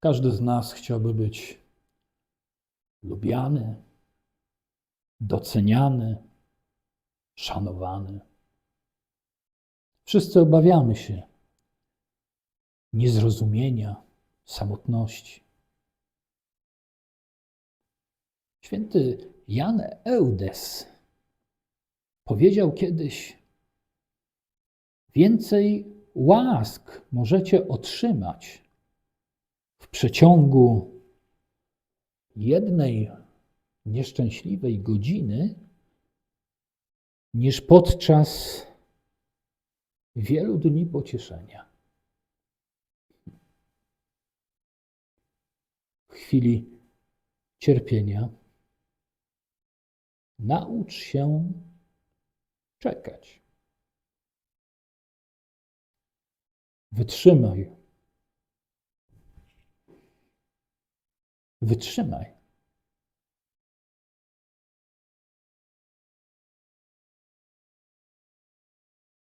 Każdy z nas chciałby być lubiany, doceniany, szanowany. Wszyscy obawiamy się niezrozumienia, samotności. Święty Jan Eudes powiedział kiedyś: Więcej łask możecie otrzymać przeciągu jednej nieszczęśliwej godziny, niż podczas wielu dni pocieszenia. W chwili cierpienia naucz się czekać. Wytrzymaj. Wytrzymaj.